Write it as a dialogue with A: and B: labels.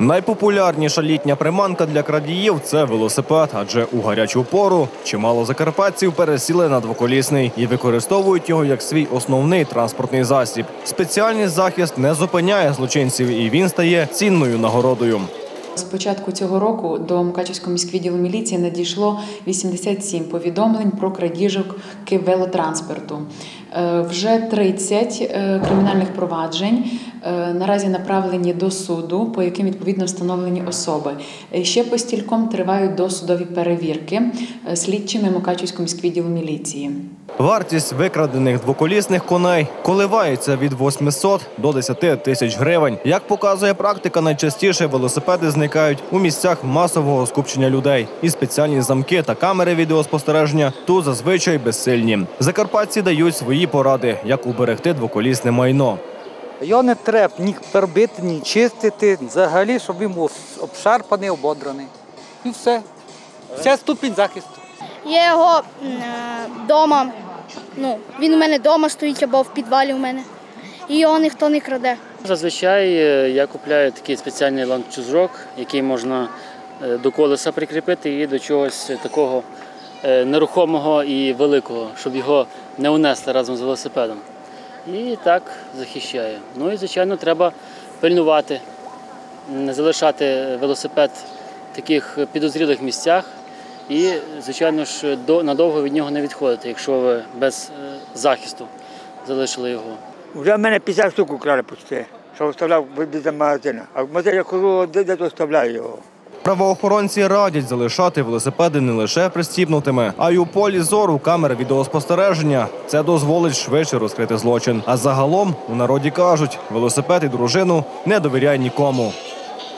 A: Найпопулярніша літня приманка для крадіїв це велосипед, адже у гарячу пору чимало закарпатців пересіли на двоколісний і використовують його як свій основний транспортний засіб. Спеціальний захист не зупиняє злочинців, і він стає цінною нагородою.
B: З початку цього року до Мукачівського міськвідділу міліції надійшло 87 повідомлень про крадіжок велотранспорту. Е, Вже 30 е, кримінальних проваджень наразі направлені до суду, по яким відповідно встановлені особи. Е, Ще по стільком тривають досудові перевірки е, слідчими Мукачівського міськвідділу міліції.
A: Вартість викрадених двоколісних коней коливається від 800 до 10 тисяч гривень. Як показує практика, найчастіше велосипеди зникають у місцях масового скупчення людей. І спеціальні замки та камери відеоспостереження тут зазвичай безсильні. Закарпатці дають свої поради, як уберегти двоколісне майно.
C: Його не треба ні пербити, ні чистити, взагалі, щоб він був обшарпаний, ободраний. І все. Це ступінь захисту.
D: Я його вдома. Ну, він у мене вдома стоїть або в підвалі у мене. І його ніхто не краде.
E: Зазвичай е, я купляю такий спеціальний ланцюжок, який можна е, до колеса прикріпити і до чогось такого е, нерухомого і великого, щоб його не унесли разом з велосипедом. І так захищає. Ну і, звичайно, треба пильнувати, не залишати велосипед в таких підозрілих місцях. І, звичайно ж, надовго від нього не відходити, якщо ви без е, захисту залишили його.
F: Вже в мене 50 штук украли почти, що вставляв біля магазину. А в магазині, я кажу, де, де то вставляю його.
A: Правоохоронці радять залишати велосипеди не лише пристібнутими, а й у полі зору камер відеоспостереження. Це дозволить швидше розкрити злочин. А загалом у народі кажуть, велосипед і дружину не довіряй нікому.